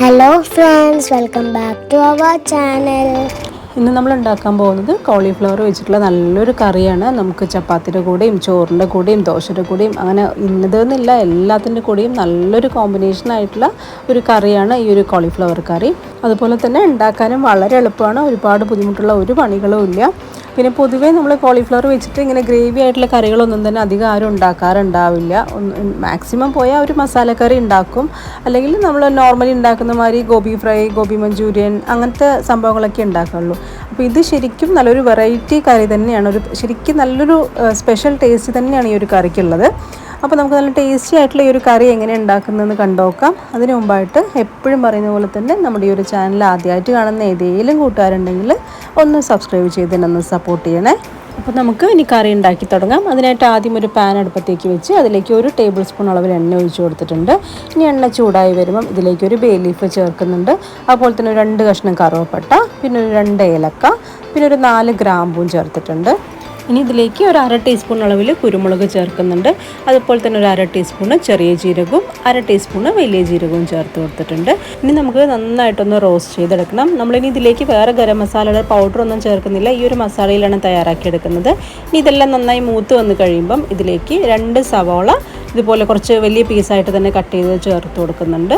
Hello friends welcome back to our channel ഇന്ന് നമ്മൾ ഉണ്ടാക്കാൻ പോകുന്നത് കോളിഫ്ലവർ വെച്ചിട്ടുള്ള നല്ലൊരു കറിയാണ്. നമുക്ക് ചപ്പാത്തിന്റെ കൂടെയും ചോറിന്റെ കൂടെയും ദോശയുടെ കൂടെയും അങ്ങനെ ഇന്നതെന്നില്ല എല്ലാത്തിന്റെ കൂടെയും നല്ലൊരു കോമ്പിനേഷൻ ആയിട്ടുള്ള ഒരു കറിയാണ് ഈ ഒരു കോളിഫ്ലവർ കറി. അതുപോലെ തന്നെ ഉണ്ടാക്കാനും വളരെ എളുപ്പമാണ്. ഒരുപാട് ബുദ്ധിമുട്ടുള്ള ഒരു പണികളും ഇല്ല. പിന്നെ പൊതുവേ നമ്മൾ കോളിഫ്ലവർ വെച്ചിട്ട് ഇങ്ങനെ ഗ്രേവി ആയിട്ടുള്ള കറികളൊന്നും തന്നെ അധികം ആരും ഉണ്ടാക്കാറുണ്ടാവില്ല. മാക്സിമം പോയാൽ ഒരു മസാലക്കറി ഉണ്ടാക്കും. അല്ലെങ്കിൽ നമ്മൾ നോർമലി ഉണ്ടാക്കുന്ന മാതിരി ഗോബി ഫ്രൈ ഗോബി മഞ്ചൂരിയൻ അങ്ങനത്തെ സംഭവങ്ങളൊക്കെ ഉണ്ടാക്കുള്ളൂ അപ്പോൾ ഇത് ശരിക്കും നല്ലൊരു വെറൈറ്റി കറി തന്നെയാണ്. ഒരു ശരിക്കും നല്ലൊരു സ്പെഷ്യൽ ടേസ്റ്റ് തന്നെയാണ് ഈ ഒരു കറിക്കുള്ളത്. അപ്പോൾ നമുക്ക് നല്ല ടേസ്റ്റി ആയിട്ടുള്ള ഈ ഒരു കറി എങ്ങനെ ഉണ്ടാക്കുന്നതെന്ന് കണ്ടുനോക്കാം. അതിന് മുമ്പായിട്ട് എപ്പോഴും പറയുന്ന പോലെ തന്നെ നമ്മുടെ ഈ ഒരു ചാനൽ ആദ്യമായിട്ട് കാണുന്ന ഏതെങ്കിലും കൂട്ടുകാരുണ്ടെങ്കിൽ ഒന്ന് സബ്സ്ക്രൈബ് ചെയ്ത് തന്നെ ഒന്ന് സപ്പോർട്ട് ചെയ്യണേ. അപ്പോൾ നമുക്ക് ഇനി കറി ഉണ്ടാക്കി തുടങ്ങാം. അതിനായിട്ട് ആദ്യം ഒരു പാൻ അടുപ്പത്തേക്ക് വെച്ച് അതിലേക്ക് ഒരു ടേബിൾ സ്പൂൺ അളവിൽ എണ്ണ ഒഴിച്ചു കൊടുത്തിട്ടുണ്ട്. ഇനി എണ്ണ ചൂടായി വരുമ്പം ഇതിലേക്ക് ഒരു ബേ ലീഫ് ചേർക്കുന്നുണ്ട്. അതുപോലെ തന്നെ രണ്ട് കഷ്ണം കറുവപ്പട്ട പിന്നെ ഒരു രണ്ട് ഏലക്ക പിന്നെ ഒരു നാല് ഗ്രാമ്പൂം ചേർത്തിട്ടുണ്ട്. ഇനി ഇതിലേക്ക് ഒരു അര ടീസ്പൂൺ അളവിൽ കുരുമുളക് ചേർക്കുന്നുണ്ട്. അതുപോലെ തന്നെ ഒരു അര ടീസ്പൂണ് ചെറിയ ജീരകവും അര ടീസ്പൂണ് വലിയ ജീരകവും ചേർത്ത് കൊടുത്തിട്ടുണ്ട്. ഇനി നമുക്ക് നന്നായിട്ടൊന്ന് റോസ്റ്റ് ചെയ്തെടുക്കണം. നമ്മളിനി ഇതിലേക്ക് വേറെ ഗരം പൗഡർ ഒന്നും ചേർക്കുന്നില്ല. ഈ ഒരു മസാലയിലാണ് തയ്യാറാക്കിയെടുക്കുന്നത് ഇനി ഇതെല്ലാം നന്നായി മൂത്ത് വന്ന് കഴിയുമ്പം ഇതിലേക്ക് രണ്ട് സവോള ഇതുപോലെ കുറച്ച് വലിയ പീസായിട്ട് തന്നെ കട്ട് ചെയ്ത് ചേർത്ത് കൊടുക്കുന്നുണ്ട്.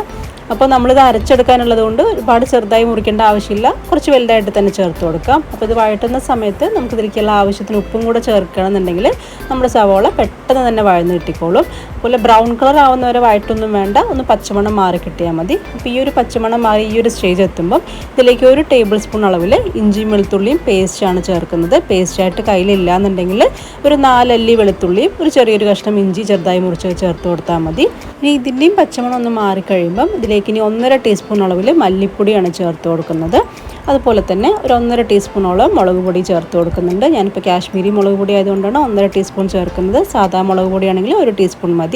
അപ്പോൾ നമ്മളിത് അരച്ചെടുക്കാനുള്ളത് കൊണ്ട് ഒരുപാട് ചെറുതായി മുറിക്കേണ്ട ആവശ്യമില്ല. കുറച്ച് വലുതായിട്ട് തന്നെ ചേർത്ത് കൊടുക്കാം. അപ്പോൾ ഇത് വഴറ്റുന്ന സമയത്ത് നമുക്ക് ഇതിലേക്കുള്ള ആവശ്യത്തിന് ഉപ്പും കൂടെ ചേർക്കണമെന്നുണ്ടെങ്കിൽ നമ്മുടെ സവോള പെട്ടെന്ന് തന്നെ വഴന്ന് കിട്ടിക്കോളും. അതുപോലെ ബ്രൗൺ കളർ ആവുന്നവരെ വഴറ്റൊന്നും വേണ്ട. ഒന്ന് പച്ചമണം മാറി കിട്ടിയാൽ മതി. അപ്പോൾ ഈ ഒരു പച്ചമണം മാറി ഈ ഒരു സ്റ്റേജ് എത്തുമ്പം ഇതിലേക്ക് ഒരു ടേബിൾ സ്പൂൺ അളവിൽ ഇഞ്ചിയും വെളുത്തുള്ളിയും പേസ്റ്റാണ് ചേർക്കുന്നത്. പേസ്റ്റായിട്ട് കയ്യിലില്ല എന്നുണ്ടെങ്കിൽ ഒരു നാലല്ലി വെളുത്തുള്ളിയും ഒരു ചെറിയൊരു കഷ്ണം ഇഞ്ചി ചെറുതായി മുറിച്ച് ചേർത്ത് കൊടുത്താൽ മതി. ഇനി ഇതിന്റെയും പച്ചമണം ഒന്ന് മാറിക്കഴിയുമ്പം ഇതിലേക്ക് ഇനി ഒന്നര ടീസ്പൂൺ അളവിൽ മല്ലിപ്പൊടിയാണ് ചേർത്ത് കൊടുക്കുന്നത്. അതുപോലെ തന്നെ ഒരു ഒന്നര ടീസ്പൂണോളം മുളക് പൊടി ചേർത്ത് കൊടുക്കുന്നുണ്ട്. ഞാനിപ്പോൾ കാശ്മീരി മുളക് പൊടി ആയതുകൊണ്ടാണ് ഒന്നര ടീസ്പൂൺ ചേർക്കുന്നത്. സാധാ മുളക് പൊടിയാണെങ്കിൽ ഒരു ടീസ്പൂൺ മതി.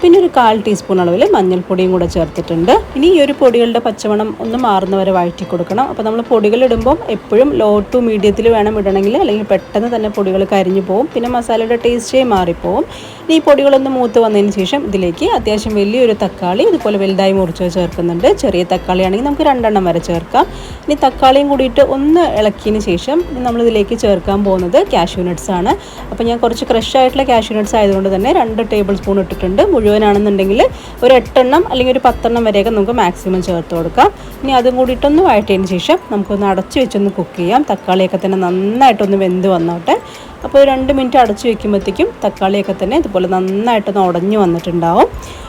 പിന്നെ ഒരു കാൽ ടീസ്പൂൺ അളവിൽ മഞ്ഞൾപ്പൊടിയും കൂടെ ചേർത്തിട്ടുണ്ട്. ഇനി ഈ ഒരു പൊടികളുടെ പച്ചമണം ഒന്ന് മാറുന്നവരെ വഴറ്റി കൊടുക്കണം. അപ്പോൾ നമ്മൾ പൊടികൾ ഇടുമ്പോൾ എപ്പോഴും ലോ ടു മീഡിയത്തിൽ വേണം ഇടണമെങ്കിൽ അല്ലെങ്കിൽ പെട്ടെന്ന് തന്നെ പൊടികൾ കരിഞ്ഞു പോകും പിന്നെ മസാലയുടെ ടേസ്റ്റേ മാറിപ്പോവും. ഇനി ഈ പൊടികളൊന്ന് മൂത്ത് വന്നതിന് ശേഷം ഇതിലേക്ക് അത്യാവശ്യം വലിയൊരു തക്കാളി ഇതുപോലെ വലുതായി മുറിച്ച് ചേർക്കുന്നുണ്ട്. ചെറിയ തക്കാളി ആണെങ്കിൽ നമുക്ക് രണ്ടെണ്ണം വരെ ചേർക്കാം. ഇനി തക്കാളിയും കൂടിയിട്ട് ഒന്ന് ഇളക്കിയതിന് ശേഷം നമ്മൾ ഇതിലേക്ക് ചേർക്കാൻ പോകുന്നത് കാഷ്യൂ നട്ട്സ് ആണ്. അപ്പോൾ ഞാൻ കുറച്ച് ക്രഷ് ആയിട്ടുള്ള കാഷ്യൂ നട്ട്സ് ആയതുകൊണ്ട് തന്നെ രണ്ട് ടേബിൾ സ്പൂൺ ഇട്ടിട്ടുണ്ട് മുഴുവനാണെന്നുണ്ടെങ്കിൽ ഒരു എട്ടെണ്ണം അല്ലെങ്കിൽ ഒരു പത്തെണ്ണം വരെയൊക്കെ നമുക്ക് മാക്സിമം ചേർത്ത് കൊടുക്കാം. ഇനി അതും കൂടിയിട്ടൊന്ന് വഴറ്റിയതിന് ശേഷം നമുക്കൊന്ന് അടച്ച് വെച്ചൊന്ന് കുക്ക് ചെയ്യാം. തക്കാളിയൊക്കെ തന്നെ നന്നായിട്ടൊന്ന് വെന്ത് വന്നോട്ടെ. അപ്പോൾ രണ്ട് മിനിറ്റ് അടച്ചു വെക്കുമ്പോഴത്തേക്കും തക്കാളിയൊക്കെ തന്നെ ഇതുപോലെ നന്നായിട്ടൊന്ന് ഉടഞ്ഞു വന്നിട്ടുണ്ടാവും.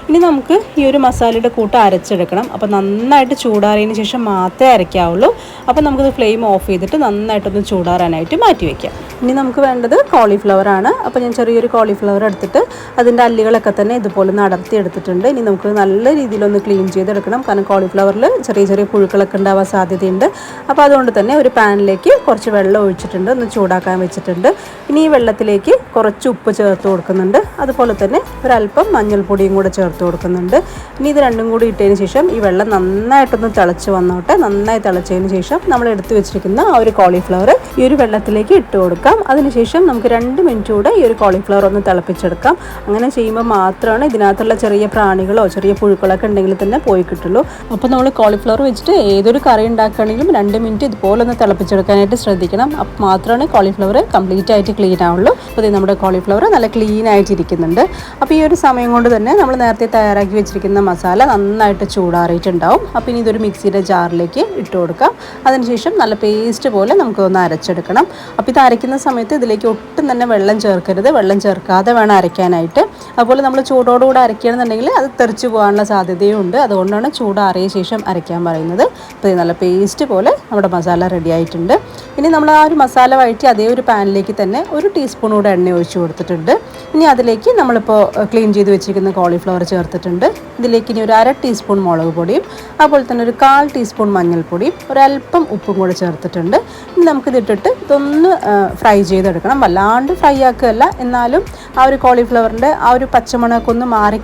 ഇനി നമുക്ക് ഈ ഒരു മസാലയുടെ കൂട്ട് അരച്ചെടുക്കണം. അപ്പോൾ നന്നായിട്ട് ചൂടാറിയതിന് ശേഷം മാത്രമേ അരയ്ക്കാവുള്ളൂ. അപ്പോൾ നമുക്കിത് ഫ്ലെയിം ഓഫ് ചെയ്തിട്ട് നന്നായിട്ടൊന്ന് ചൂടാറാനായിട്ട് മാറ്റി വയ്ക്കാം ഇനി നമുക്ക് വേണ്ടത് കോളിഫ്ലവർ ആണ്. അപ്പോൾ ഞാൻ ചെറിയൊരു കോളിഫ്ലവർ എടുത്തിട്ട് അതിന്റെ അല്ലികളൊക്കെ തന്നെ ഇതുപോലെ ഒന്ന് അടർത്തി എടുത്തിട്ടുണ്ട് ഇനി നമുക്ക് നല്ല രീതിയിലൊന്ന് ക്ലീൻ ചെയ്തെടുക്കണം. കാരണം കോളിഫ്ലവറിൽ ചെറിയ ചെറിയ പുഴുക്കളൊക്കെ ഉണ്ടാവാൻ സാധ്യതയുണ്ട്. അപ്പോൾ അതുകൊണ്ട് തന്നെ ഒരു പാനിലേക്ക് കുറച്ച് വെള്ളം ഒഴിച്ചിട്ടുണ്ട്. ഒന്ന് ചൂടാക്കാൻ വെച്ചിട്ടുണ്ട്. ഇനി ഈ വെള്ളത്തിലേക്ക് കുറച്ച് ഉപ്പ് ചേർത്ത് കൊടുക്കുന്നുണ്ട്. അതുപോലെ തന്നെ ഒരല്പം മഞ്ഞൾപ്പൊടിയും കൂടെ ചേർത്ത് കൊടുക്കുന്നുണ്ട്. ഇനി ഇത് രണ്ടും കൂടി ഇട്ടതിന് ശേഷം ഈ വെള്ളം നന്നായിട്ടൊന്ന് തിളച്ച് വന്നോട്ടെ. നന്നായി തിളച്ചതിന് ശേഷം നമ്മൾ എടുത്തു വെച്ചിരിക്കുന്ന ആ ഒരു കോളിഫ്ലവർ ഈ ഒരു വെള്ളത്തിലേക്ക് ഇട്ട് കൊടുക്കാം. അതിനുശേഷം നമുക്ക് രണ്ട് മിനിറ്റ് കൂടെ ഈ ഒരു കോളിഫ്ലവർ ഒന്ന് തിളപ്പിച്ചെടുക്കാം. അങ്ങനെ ചെയ്യുമ്പോൾ മാത്രമാണ് ഇതിനകത്തുള്ള ചെറിയ പ്രാണികളോ ചെറിയ പുഴുക്കളൊക്കെ ഉണ്ടെങ്കിൽ തന്നെ പോയി കിട്ടുള്ളൂ. അപ്പോൾ നമ്മൾ കോളിഫ്ലവർ വെച്ചിട്ട് ഏതൊരു കറി ഉണ്ടാക്കുകയാണെങ്കിലും രണ്ട് മിനിറ്റ് ഇതുപോലെ ഒന്ന് തിളപ്പിച്ചെടുക്കാനായിട്ട് ശ്രദ്ധിക്കണം. അപ്പോൾ മാത്രമാണ് കോളിഫ്ലവർ കംപ്ലീറ്റ് ആയിട്ട് ക്ലീൻ ആവുള്ളൂ. അപ്പോൾ ഇത് നമ്മുടെ കോളിഫ്ലവർ നല്ല ക്ലീൻ ആയിട്ടിരിക്കുന്നുണ്ട്. അപ്പോൾ ഈ ഒരു സമയം കൊണ്ട് തന്നെ നമ്മൾ നേരത്തെ തയ്യാറാക്കി വെച്ചിരിക്കുന്ന മസാല നന്നായിട്ട് ചൂടാറിയിട്ടുണ്ടാവും. അപ്പോൾ ഇനി ഇതൊരു മിക്സിയുടെ ജാറിലേക്ക് ഇട്ട് കൊടുക്കാം. അതിനുശേഷം നല്ല പേസ്റ്റ് പോലെ നമുക്ക് ഒന്ന് അരച്ചെടുക്കണം അപ്പോൾ ഇത് അരയ്ക്കുന്ന സമയത്ത് ഇതിലേക്ക് ഒട്ടും തന്നെ വെള്ളം ചേർക്കരുത്. വെള്ളം ചേർക്കാതെ വേണം അരയ്ക്കാനായിട്ട്. അതുപോലെ നമ്മൾ ചൂടോടുകൂടെ അരയ്ക്കുകയാണെന്നുണ്ടെങ്കിൽ അത് തെറിച്ച് പോകാനുള്ള സാധ്യതയുണ്ട്. അതുകൊണ്ടാണ് ചൂടാറിയ ശേഷം അരയ്ക്കാൻ പറയുന്നത്. അപ്പോൾ നല്ല പേസ്റ്റ് പോലെ നമ്മുടെ മസാല റെഡി ആയിട്ടുണ്ട്. ഇനി നമ്മൾ ആ ഒരു മസാല വഴറ്റി അതേ ഒരു പാനിലേക്ക് തന്നെ ഒരു ടീസ്പൂൺ കൂടെ എണ്ണ ഒഴിച്ചു കൊടുത്തിട്ടുണ്ട്. ഇനി അതിലേക്ക് നമ്മളിപ്പോൾ ക്ലീൻ ചെയ്ത് വെച്ചിരിക്കുന്ന കോളിഫ്ലവർ ചേർത്തിട്ടുണ്ട്. ഇതിലേക്ക് ഇനി ഒരു അര ടീസ്പൂൺ മുളക് പൊടിയും അതുപോലെ തന്നെ ഒരു കാൽ ടീസ്പൂൺ മഞ്ഞൾപ്പൊടിയും ഒരല്പം ഉപ്പും കൂടെ ചേർത്തിട്ടുണ്ട്. ഇനി നമുക്കിതിട്ടിട്ട് ഇതൊന്ന് ഫ്രൈ ചെയ്തെടുക്കണം. വല്ലാണ്ട് ഫ്രൈ ആക്കുകയല്ല. എന്നാലും ആ ഒരു കോളിഫ്ലവറിന്റെ ആ ഒരു പച്ചമുളകൊന്ന് ഒന്ന് മാറി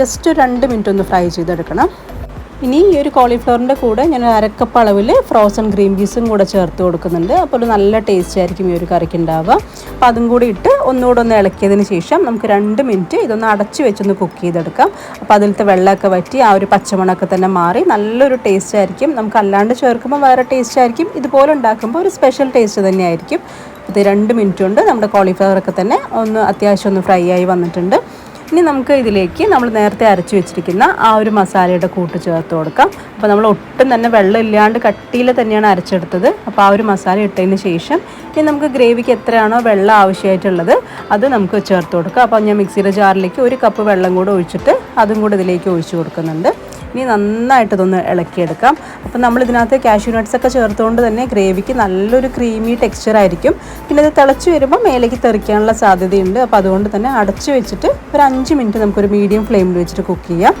ജസ്റ്റ് രണ്ട് മിനിറ്റ് ഒന്ന് ഫ്രൈ ചെയ്തെടുക്കണം. ഇനി ഈ ഒരു കോളിഫ്ലവറിന്റെ കൂടെ ഞാൻ അരക്കപ്പ് അളവിൽ ഫ്രോസൺ ഗ്രീൻ പീസും കൂടെ ചേർത്ത് കൊടുക്കുന്നുണ്ട്. അപ്പോൾ ഒരു നല്ല ടേസ്റ്റ് ആയിരിക്കും ഈ ഒരു കറിക്ക് ഉണ്ടാവുക. അപ്പം അതും കൂടി ഇട്ട് ഒന്നുകൂടെ ഒന്ന് ഇളക്കിയതിന് ശേഷം നമുക്ക് രണ്ട് മിനിറ്റ് ഇതൊന്ന് അടച്ച് വെച്ചൊന്ന് കുക്ക് ചെയ്തെടുക്കാം. അപ്പോൾ അതിലത്തെ വെള്ളമൊക്കെ വറ്റി ആ ഒരു പച്ചമണമൊക്കെ തന്നെ മാറി നല്ലൊരു ടേസ്റ്റ് ആയിരിക്കും. നമുക്ക് അല്ലാണ്ട് ചേർക്കുമ്പോൾ വേറെ ടേസ്റ്റ് ആയിരിക്കും. ഇതുപോലെ ഉണ്ടാക്കുമ്പോൾ ഒരു സ്പെഷ്യൽ ടേസ്റ്റ് തന്നെയായിരിക്കും. ഇത് രണ്ട് മിനിറ്റ് കൊണ്ട് നമ്മുടെ കോളിഫ്ലവറൊക്കെ തന്നെ ഒന്ന് അത്യാവശ്യം ഒന്ന് ഫ്രൈ ആയി വന്നിട്ടുണ്ട്. ഇനി നമുക്ക് ഇതിലേക്ക് നമ്മൾ നേരത്തെ അരച്ചു വെച്ചിരിക്കുന്ന ആ ഒരു മസാലയുടെ കൂട്ട് ചേർത്ത് കൊടുക്കാം. അപ്പോൾ നമ്മൾ ഒട്ടും തന്നെ വെള്ളം ഇല്ലാണ്ട് കട്ടിയിൽ തന്നെയാണ് അരച്ചെടുത്തത്. അപ്പോൾ ആ ഒരു മസാല ഇട്ടതിന് ശേഷം ഇനി നമുക്ക് ഗ്രേവിക്ക് എത്രയാണോ വെള്ളം ആവശ്യമായിട്ടുള്ളത് അത് നമുക്ക് ചേർത്ത് കൊടുക്കാം. അപ്പോൾ ഞാൻ മിക്സിയുടെ ജാറിലേക്ക് ഒരു കപ്പ് വെള്ളം കൂടെ ഒഴിച്ചിട്ട് അതും കൂടെ ഇതിലേക്ക് ഒഴിച്ചു കൊടുക്കുന്നുണ്ട്. ഇനി നന്നായിട്ട് ഇതൊന്ന് ഇളക്കിയെടുക്കാം. അപ്പം നമ്മൾ ഇതിനകത്ത് കാഷ്യൂ നട്ട്സ് ഒക്കെ ചേർത്തുകൊണ്ട് തന്നെ ഗ്രേവിക്ക് നല്ലൊരു ക്രീമി ടെക്സ്ചർ ആയിരിക്കും. പിന്നെ ഇത് തിളച്ച് വരുമ്പോൾ മേലേക്ക് തെറിക്കാനുള്ള സാധ്യതയുണ്ട്. അപ്പോൾ അതുകൊണ്ട് തന്നെ അടച്ച് വെച്ചിട്ട് ഒരു അഞ്ച് മിനിറ്റ് നമുക്കൊരു മീഡിയം ഫ്ലെയിമിൽ വെച്ചിട്ട് കുക്ക് ചെയ്യാം.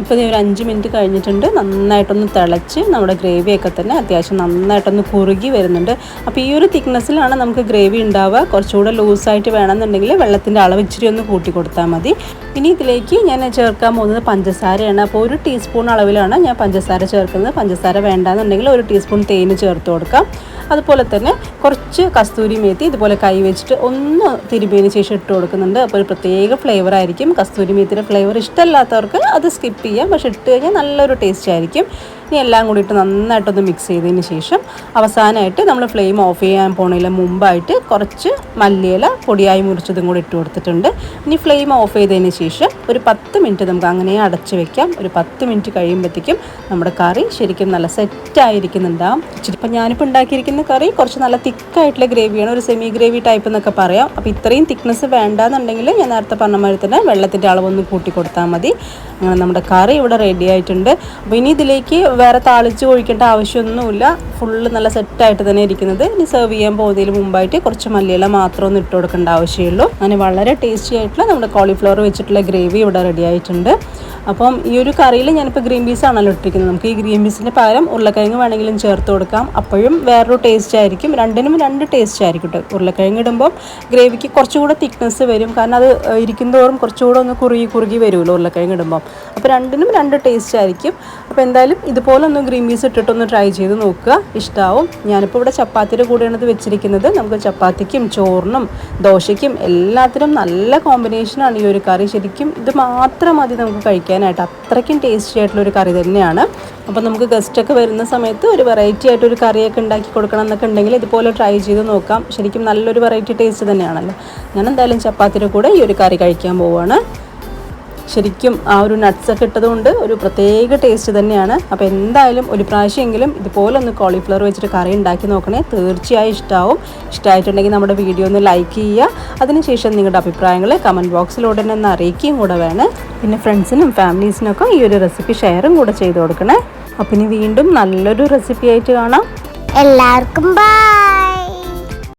ഇപ്പോൾ ഇത് ഒരു അഞ്ച് മിനിറ്റ് കഴിഞ്ഞിട്ടുണ്ട്. നന്നായിട്ടൊന്ന് തിളച്ച് നമ്മുടെ ഗ്രേവിയൊക്കെ തന്നെ അത്യാവശ്യം നന്നായിട്ടൊന്ന് കുറുകി വരുന്നുണ്ട്. അപ്പോൾ ഈ ഒരു തിക്നെസ്സിലാണ് നമുക്ക് ഗ്രേവി ഉണ്ടാവുക. കുറച്ചുകൂടെ ലൂസായിട്ട് വേണമെന്നുണ്ടെങ്കിൽ വെള്ളത്തിന്റെ അളവ് ഇച്ചിരി ഒന്ന് കൂട്ടി കൊടുത്താൽ മതി. ഇനി ഇതിലേക്ക് ഞാൻ ചേർക്കാൻ പോകുന്നത് പഞ്ചസാരയാണ്. അപ്പോൾ ഒരു ടീസ്പൂൺ അളവിലാണ് ഞാൻ പഞ്ചസാര ചേർക്കുന്നത്. പഞ്ചസാര വേണ്ടാന്നുണ്ടെങ്കിൽ ഒരു ടീസ്പൂൺ തേന് ചേർത്ത് കൊടുക്കാം. അതുപോലെ തന്നെ കുറച്ച് കസ്തൂരി മേത്തി ഇതുപോലെ കൈ വെച്ചിട്ട് ഒന്ന് തിരുമേന് ശേഷം ഇട്ട് കൊടുക്കുന്നുണ്ട്. അപ്പോൾ ഒരു പ്രത്യേക ഫ്ലേവർ ആയിരിക്കും. കസ്തൂരി മേത്തിയുടെ ഫ്ലേവർ ഇഷ്ടമല്ലാത്തവർക്ക് അത് സ്കിപ്പ് ചെയ്യാം. പക്ഷെ ഇട്ട് കഴിഞ്ഞാൽ നല്ലൊരു ടേസ്റ്റ് ആയിരിക്കും. ഇനി എല്ലാം കൂടിയിട്ട് നന്നായിട്ടൊന്ന് മിക്സ് ചെയ്തതിന് ശേഷം അവസാനമായിട്ട് നമ്മൾ ഫ്ലെയിം ഓഫ് ചെയ്യാൻ പോണതിന് മുമ്പായിട്ട് കുറച്ച് മല്ലിയില പൊടിയായി മുറിച്ചതും കൂടി ഇട്ട് കൊടുത്തിട്ടുണ്ട്. ഇനി ഫ്ലെയിം ഓഫ് ചെയ്തതിന് ശേഷം ഒരു പത്ത് മിനിറ്റ് നമുക്ക് അങ്ങനെ അടച്ച് വെക്കാം. ഒരു പത്ത് മിനിറ്റ് കഴിയുമ്പോഴത്തേക്കും നമ്മുടെ കറി ശരിക്കും നല്ല സെറ്റായിരിക്കുന്നുണ്ടാവും ഇപ്പം ഞാനിപ്പോൾ ഉണ്ടാക്കിയിരിക്കുന്ന കറി കുറച്ച് നല്ല തിക്കായിട്ടുള്ള ഗ്രേവിയാണ് ഒരു സെമി ഗ്രേവി ടൈപ്പ് എന്നൊക്കെ പറയാം. അപ്പോൾ ഇത്രയും തിക്നെസ് വേണ്ടാന്നുണ്ടെങ്കിൽ ഞാൻ നേരത്തെ പറഞ്ഞ മാതിരി തന്നെ വെള്ളത്തിന്റെ അളവൊന്ന് കൂട്ടി കൊടുത്താൽ മതി. അങ്ങനെ നമ്മുടെ കറി ഇവിടെ റെഡി ആയിട്ടുണ്ട്. അപ്പോൾ ഇനി ഇതിലേക്ക് വേറെ താളിച്ച് ഒഴിക്കേണ്ട ആവശ്യമൊന്നുമില്ല. ഫുള്ള് നല്ല സെറ്റായിട്ട് തന്നെ ഇരിക്കുന്നത്. ഇനി സെർവ് ചെയ്യാൻ പോകുന്നതിന് മുമ്പായിട്ട് കുറച്ച് മല്ലിയില മാത്രം ഒന്ന് ഇട്ട് കൊടുക്കേണ്ട ആവശ്യമുള്ളൂ. അങ്ങനെ വളരെ ടേസ്റ്റി ആയിട്ടുള്ള നമ്മുടെ കോളിഫ്ലവർ വെച്ചിട്ടുള്ള ഗ്രേവി ഇവിടെ റെഡി ആയിട്ടുണ്ട്. അപ്പം ഈ ഒരു കറിയിൽ ഞാനിപ്പോൾ ഗ്രീൻ പീസ് ആണല്ലോ ഇട്ടിരിക്കുന്നത്. നമുക്ക് ഈ ഗ്രീൻ പീസിന് പകരം ഉരുളക്കിഴങ്ങ് വേണമെങ്കിലും ചേർത്ത് കൊടുക്കാം. അപ്പോഴും വേറൊരു ടേസ്റ്റ് ആയിരിക്കും. രണ്ടിനും രണ്ട് ടേസ്റ്റ് ആയിരിക്കും കേട്ടോ. ഉരുളക്കിഴങ്ങ് ഇടുമ്പോൾ ഗ്രേവിക്ക് കുറച്ചുകൂടെ തിക്നെസ് വരും. കാരണം അത് ഇരിക്കുന്നതോറും കുറച്ചുകൂടെ ഒന്ന് കുറുകി കുറുകി വരുമല്ലോ ഉരുളക്കിഴങ്ങ് ഇടുമ്പോൾ അപ്പോൾ രണ്ടിനും രണ്ട് ടേസ്റ്റ് ആയിരിക്കും. അപ്പോൾ എന്തായാലും ഇതുപോലെ ഒന്ന് ഗ്രീൻ പീസ് ഇട്ടിട്ടൊന്ന് ട്രൈ ചെയ്ത് നോക്കുക. ഇഷ്ടമാവും ഞാനിപ്പോൾ ഇവിടെ ചപ്പാത്തിയുടെ കൂടെയാണ് ഇത് വെച്ചിരിക്കുന്നത്. നമുക്ക് ചപ്പാത്തിക്കും ചോറിനും ദോശയ്ക്കും എല്ലാത്തിനും നല്ല കോമ്പിനേഷനാണ് ഈ ഒരു കറി. ശരിക്കും ഇത് മാത്രം മതി നമുക്ക് കഴിക്കാനായിട്ട്. അത്രയ്ക്കും ടേസ്റ്റി ആയിട്ടുള്ള ഒരു കറി തന്നെയാണ്. അപ്പോൾ നമുക്ക് ഗസ്റ്റൊക്കെ വരുന്ന സമയത്ത് ഒരു വെറൈറ്റി ആയിട്ട് ഒരു കറിയൊക്കെ ഉണ്ടാക്കി കൊടുക്കണം എന്നൊക്കെ ഉണ്ടെങ്കിൽ ഇതുപോലെ ട്രൈ ചെയ്ത് നോക്കാം. ശരിക്കും നല്ലൊരു വെറൈറ്റി ടേസ്റ്റ് തന്നെയാണല്ലോ. ഞാൻ എന്തായാലും ചപ്പാത്തിയുടെ കൂടെ ഈ ഒരു കറി കഴിക്കാൻ പോവുകയാണ് ശരിക്കും ആ ഒരു നട്ട്സൊക്കെ ഇട്ടതുകൊണ്ട് ഒരു പ്രത്യേക ടേസ്റ്റ് തന്നെയാണ്. അപ്പോൾ എന്തായാലും ഒരു പ്രാവശ്യമെങ്കിലും ഇതുപോലെ ഒന്ന് കോളിഫ്ലവർ വെച്ചിട്ട് കറി ഉണ്ടാക്കി നോക്കണേ. തീർച്ചയായും ഇഷ്ടമാവും ഇഷ്ടമായിട്ടുണ്ടെങ്കിൽ നമ്മുടെ വീഡിയോ ഒന്ന് ലൈക്ക് ചെയ്യുക. അതിനുശേഷം നിങ്ങളുടെ അഭിപ്രായങ്ങൾ കമന്റ് ബോക്സിലൂടെ തന്നെ ഒന്ന് അറിയിക്കുകയും കൂടെ വേണം. പിന്നെ ഫ്രണ്ട്സിനും ഫാമിലീസിനൊക്കെ ഈ ഒരു റെസിപ്പി ഷെയറും കൂടെ ചെയ്ത് കൊടുക്കണേ. അപ്പം ഇനി വീണ്ടും നല്ലൊരു റെസിപ്പി ആയിട്ട് കാണാം. എല്ലാവർക്കും ബൈ